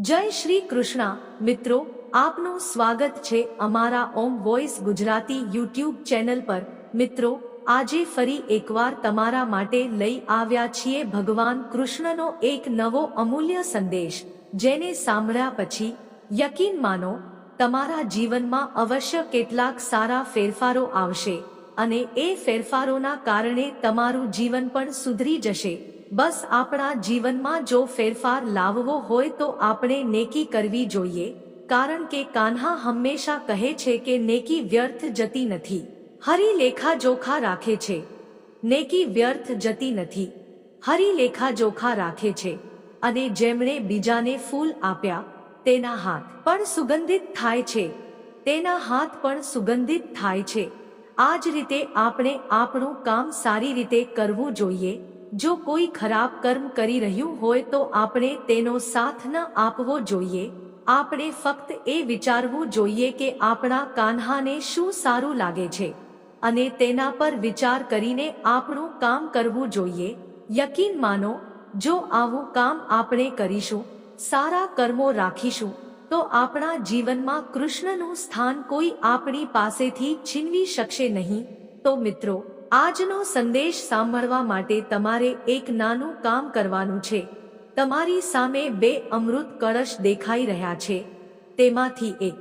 જય શ્રી કૃષ્ણ. મિત્રો, આપનું સ્વાગત છે અમારા Om voice Gujarati YouTube channel પર. મિત્રો, આજે ફરી એકવાર તમારા માટે લઈ આવ્યા છીએ ભગવાન કૃષ્ણનો એક નવો અમૂલ્ય સંદેશ, જેને સાંભળ્યા પછી, યકીન માનો, તમારા જીવનમાં અવશ્ય કેટલાક સારા ફેરફારો આવશે, અને એ ફેરફારોના કારણે તમારું જીવન પણ સુધરી જશે. બસ આપણા જીવનમાં જો ફેરફાર લાવવો હોય તો આપણે નેકી કરવી જોઈએ, કારણ કે કાન્હા હંમેશા કહે છે કે નેકી વ્યર્થ જતી નથી. હરી લેખા જોખા રાખે છે. નેકી વ્યર્થ જતી નથી. હરી લેખા જોખા રાખે છે. અને જેમણે બીજાને ફૂલ આપ્યા, તેના હાથ પણ સુગંધિત થાય છે. તેના હાથ પણ સુગંધિત થાય છે. આ જ રીતે આપણે આપણું કામ સારી રીતે કરવું જોઈએ જો કોઈ ખરાબ કર્મ કરી રહ્યું હોય તો આપણે તેનો સાથ ન આપવો જોઈએ. આપણે ફક્ત એ વિચારવું જોઈએ કે આપણા કાન્હાને શું સારું લાગે છે અને તેના પર વિચાર કરીને આપણું કામ કરવું જોઈએ. યકીન માનો, જો આવું કામ આપણે કરીશું, સારા કર્મો રાખીશું, તો આપણા જીવનમાં કૃષ્ણનું સ્થાન કોઈ આપણી પાસેથી છીનવી શકશે નહીં. તો મિત્રો આજનો સંદેશ સાંભળવા માટે તમારે એક નાનું કામ કરવાનું છે. તમારી સામે બે અમૃત કળશ દેખાઈ રહ્યા છે. તેમાંથી એક,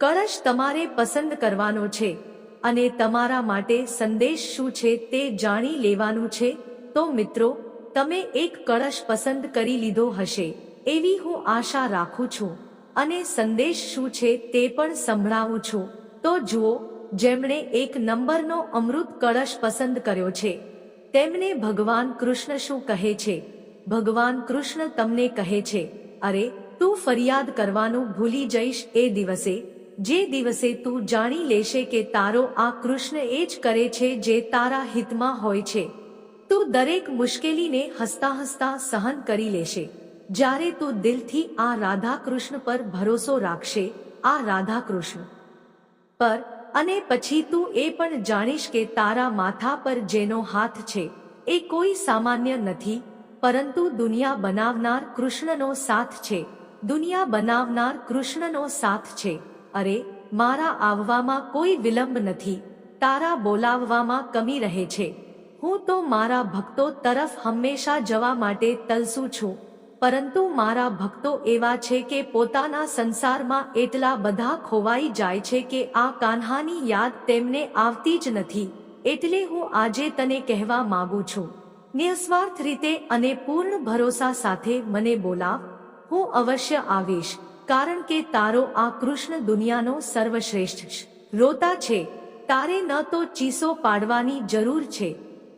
કળશ તમારે પસંદ કરવાનો છે અને તમારા માટે સંદેશ શું છે તે જાણી લેવાનું છે. તો મિત્રો, તમે એક કળશ પસંદ કરી લીધો હશે, એવી હું આશા રાખું છું અને સંદેશ શું છે તે પણ સંભળાવું છું. તો જુઓ જેમણે એક નંબરનો અમૃત કળશ પસંદ કર્યો છે. તેમને ભગવાન કૃષ્ણ શું કહે છે? ભગવાન કૃષ્ણ તમને કહે છે, અરે, તું ફરિયાદ કરવાનું ભૂલી જઈશ એ દિવસે. જે દિવસે તું જાણી લેશે કે તારો આ કૃષ્ણ એ જ કરે છે જે તારા હિતમાં હોય છે. તું દરેક મુશ્કેલીને હસતા હસતા સહન કરી લેશે. જ્યારે તું દિલથી આ રાધા કૃષ્ણ પર ભરોસો રાખશે, આ રાધા કૃષ્ણ પર અને પછી તું એ પણ જાણીશ કે તારા માથા પર જેનો હાથ છે, એ કોઈ સામાન્ય નથી, પરંતુ દુનિયા બનાવનાર કૃષ્ણનો સાથ છે, દુનિયા બનાવનાર કૃષ્ણનો સાથ છે. અરે, મારા આવવામાં કોઈ વિલંબ નથી, તારા બોલાવવામાં કમી રહે છે. હું તો મારા ભક્તો તરફ હંમેશા જવા માટે તલસું છું. પરંતુ મારા ભક્તો એવા છે કે પોતાના સંસારમાં એટલા બધા ખોવાઈ જાય છે કે આ કાન્હાની યાદ તેમને આવતી જ નથી. એટલે હું આજે તને કહેવા માંગુ છું. નિસ્વાર્થ રીતે અને પૂર્ણ ભરોસા સાથે મને બોલાવ. હું અવશ્ય આવીશ, કારણ કે તારો આ કૃષ્ણ દુનિયાનો સર્વશ્રેષ્ઠ રોતા છે. તારે ન તો ચીસો પાડવાની જરૂર છે.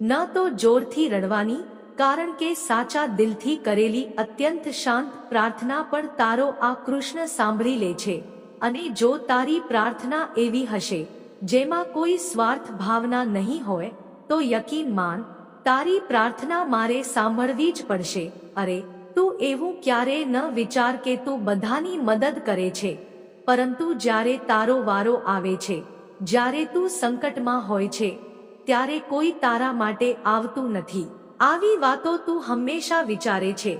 ન તો જોરથી રડવાની કારણ કે સાચા દિલથી કરેલી અત્યંત શાંત પ્રાર્થના પણ તારો આ કૃષ્ણ સાંભળી લે છે. અને જો તારી પ્રાર્થના એવી હશે, જેમાં કોઈ સ્વાર્થ ભાવના નહીં હોય, તો યકીન માન, તારી પ્રાર્થના મારે સાંભળવી જ પડશે. અરે, તું એવું ક્યારે ન વિચાર કે તું બધાની મદદ કરે છે. પરંતુ જ્યારે તારો વારો આવે છે, જ્યારે તું સંકટમાં હોય છે, ત્યારે કોઈ તારા માટે આવતું નથી. આવી વાતો તું હંમેશા વિચારે છે.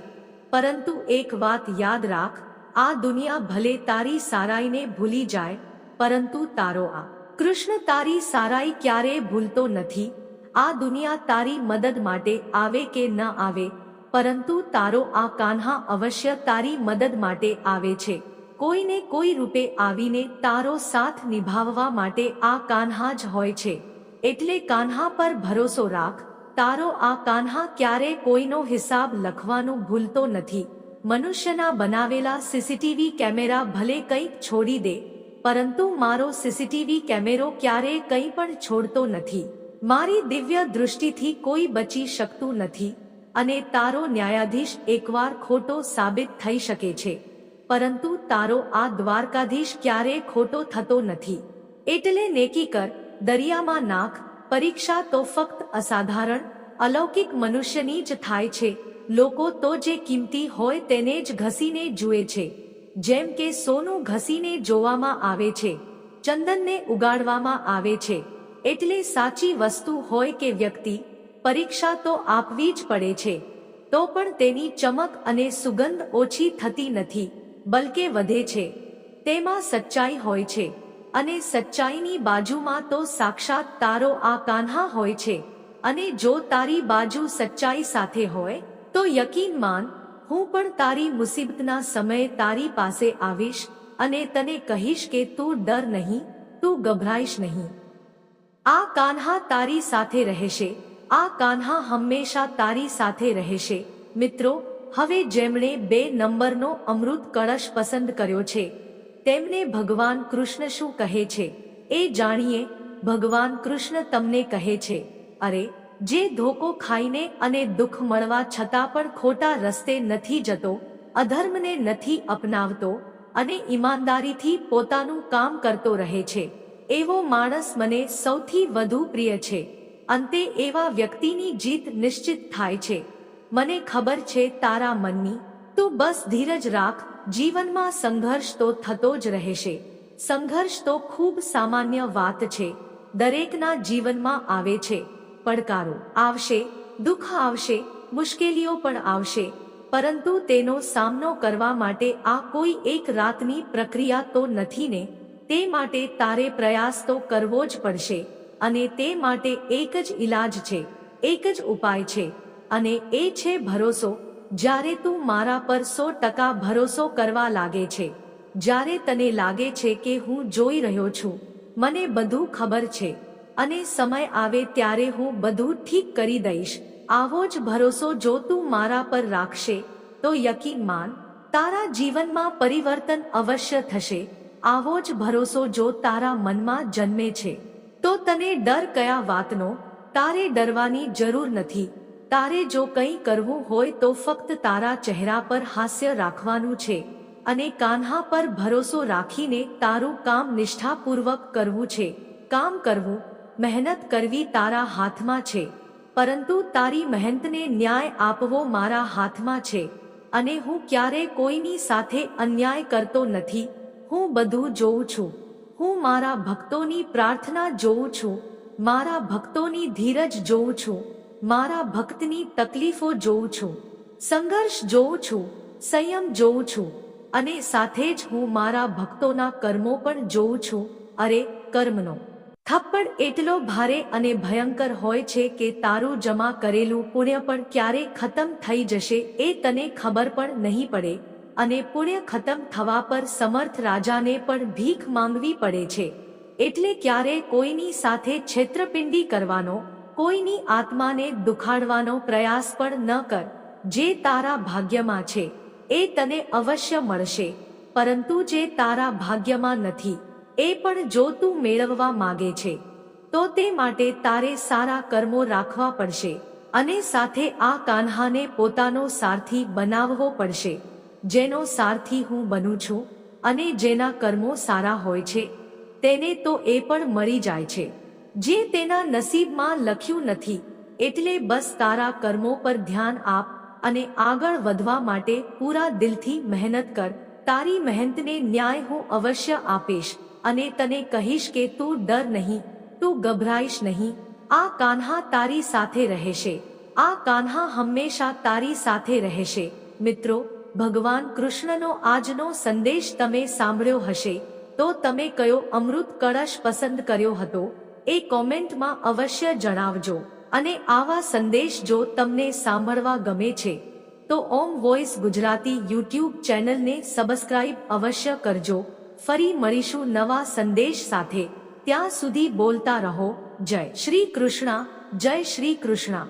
પરંતુ એક વાત યાદ રાખ, આ દુનિયા ભલે તારી સારાઈને ભૂલી જાય, પરંતુ તારો આ. કૃષ્ણ તારી સારાઈ ક્યારેય ભૂલતો નથી. આ દુનિયા તારી મદદ માટે આવે કે ન આવે, પરંતુ તારો આ કાન્હા અવશ્ય તારી મદદ માટે આવે છે. કોઈને કોઈ રૂપે આવીને તારો સાથ નિભાવવા માટે આ કાન્હા જ હોય છે. એટલે કાન્હા પર ભરોસો રાખ તારો આ કાન્હા ક્યારે કોઈનો હિસાબ લખવાનું ભૂલતો નથી. મનુષ્યના બનાવેલા સીસીટીવી કેમેરા ભલે કંઈક છોડી દે, પરંતુ મારો સીસીટીવી કેમેરો ક્યારે કંઈ પણ છોડતો નથી. મારી દિવ્ય દૃષ્ટિથી કોઈ બચી શકતું નથી, અને તારો ન્યાયાધીશ એકવાર ખોટો સાબિત થઈ શકે છે. પરંતુ તારો આ દ્વારકાધીશ ક્યારે ખોટો થતો નથી. એટલે નેકી કર, દરિયામાં નાખ, પરીક્ષા તો ફક્ત અસાધારણ અલૌકિક મનુષ્યની જ થાય છે. લોકો તો જે કિંમતી હોય તેને જ ઘસીને જુએ છે. જેમ કે સોનું ઘસીને જોવામાં આવે છે. ચંદનને ઉગાડવામાં આવે છે. એટલે સાચી વસ્તુ હોય કે વ્યક્તિ, પરીક્ષા તો આપવી જ પડે છે. તો પણ તેની ચમક અને સુગંધ ઓછી થતી નથી, બલકે વધે છે. તેમાં સચ્ચાઈ હોય છે. અને સચ્ચાઈની બાજુમાં તો સાક્ષાત તારો આ કાન્હા હોય છે. અને જો તારી બાજુ સચ્ચાઈ સાથે હોય, તો યકીન માન, હું પણ તારી મુસીબતના સમયે તારી પાસે આવીશ અને તને કહીશ કે તું ડર નહીં, તું ગભરાઈશ નહીં. આ કાન્હા તારી સાથે રહેશે, આ કાન્હા હંમેશા તારી સાથે રહેશે. મિત્રો, હવે જેમણે બે નંબરનો અમૃત કળશ પસંદ કર્યો છે, તેમને ભગવાન કૃષ્ણ શું કહે છે? એ જાણીએ, ભગવાન કૃષ્ણ તમને કહે છે અરે, જે ધોકો ખાઈને અને દુઃખ મળવા છતાં પણ ખોટા રસ્તે નથી જતો, અધર્મને નથી અપનાવતો અને ઈમાનદારીથી પોતાનું કામ કરતો રહે છે, એવો માણસ મને સૌથી વધુ પ્રિય છે. અંતે એવા વ્યક્તિની જીત નિશ્ચિત થાય છે. મને ખબર છે તારા મનની, તું બસ ધીરજ રાખ, જીવનમાં સંઘર્ષ તો થતો જ રહેશે. સંઘર્ષ તો ખૂબ સામાન્ય વાત છે, દરેકના જીવનમાં આવે છે. પડકારો આવશે, દુઃખ આવશે, મુશ્કેલીઓ પણ આવશે, પરંતુ તેનો સામનો કરવા માટે આ કોઈ એક રાતની પ્રક્રિયા તો નથી ને, તે માટે તારે પ્રયાસ તો કરવો જ પડશે, અને તે માટે એક જ ઈલાજ છે, એક જ ઉપાય છે, અને એ છે ભરોસો, જ્યારે તું મારા પર સો ટકા ભરોસો કરવા લાગે છે, જ્યારે તને લાગે છે કે હું જોઈ રહ્યો છું, મને બધું ખબર છે. અને સમય આવે ત્યારે હું બધું ઠીક કરી દઈશ. આવો જ ભરોસો જો તું મારા પર રાખશે, તો યકીન માન તારા જીવનમાં પરિવર્તન અવશ્ય થશે. આવો જ ભરોસો જો તારા મનમાં જન્મે છે, તો તને ડર કયા વાતનો? તારે ડરવાની જરૂર નથી. તારે જો કંઈ કરવું હોય તો ફક્ત તારા ચહેરા પર હાસ્ય રાખવાનું છે અને કાન્હા પર ભરોસો રાખીને તારું કામ નિષ્ઠાપૂર્વક કરવું છે. કામ કરવું મહેનત કરવી તારા હાથમાં છે, પરંતુ તારી મહેનતને ન્યાય આપવો મારા હાથમાં છે, અને હું ક્યારે કોઈની સાથે અન્યાય કરતો નથી. હું બધું જોઉં છું. હું મારા ભક્તોની પ્રાર્થના જોઉં છું. મારા ભક્તોની ધીરજ જોઉં છું. મારા ભક્તની તકલીફો જોઉં છું. સંઘર્ષ જોઉં છું. સંયમ જોઉં છું. અને સાથે જ હું મારા ભક્તોના કર્મો પણ જોઉં છું. અરે, કર્મનો. થપ્પડ એટલો ભારે અને ભયંકર હોય છે કે તારું જમા કરેલું પુણ્ય પણ ક્યારે ખતમ થઈ જશે એ તને ખબર પણ નહીં પડે અને પુણ્ય ખતમ થવા પર સમર્થ રાજાને પણ ભીખ માંગવી પડે છે. એટલે ક્યારે કોઈની સાથે છેતરપિંડી કરવાનો, કોઈની આત્માને દુખાડવાનો પ્રયાસ પણ ન કર, જે તારા ભાગ્યમાં છે, એ તને અવશ્ય મળશે. પરંતુ જે તારા ભાગ્યમાં નથી એ પણ જો તું મેળવવા માગે છે, તો તે માટે તારે સારા કર્મો રાખવા પડશે અને સાથે આ કાન્હાને પોતાનો સારથી બનાવવો પડશે, જેનો સારથી હું બનું છું અને જેના કર્મો સારા હોય છે, તેને તો એ પણ મળી જાય છે. જે તેના નસીબમાં લખ્યું નથી, એટલે બસ તારા કર્મો પર ધ્યાન આપ અને આગળ વધવા માટે પૂરા દિલથી મહેનત કર, તારી મહેનતને ન્યાય હું અવશ્ય આપીશ. અને તને કહીશ કે તું ડર નહીં, તું ગભરાઈશ નહીં. આ કાન્હા તારી સાથે રહેશે. આ કાન્હા હંમેશા તારી સાથે રહેશે. મિત્રો, ભગવાન કૃષ્ણનો આજનો સંદેશ તમે સાંભળ્યો હશે. તો તમે કયો અમૃત કળશ પસંદ કર્યો હતો, એ કોમેન્ટમાં અવશ્ય જણાવજો. અને આવા સંદેશ જો તમને સાંભળવા ગમે છે, તો ઓમ વોઇસ ગુજરાતી યુટ્યુબ ચેનલને સબસ્ક્રાઇબ અવશ્ય કરજો. ફરી મળીશું નવા સંદેશ સાથે. ત્યાં સુધી બોલતા રહો. જય શ્રી કૃષ્ણ. જય શ્રી કૃષ્ણ.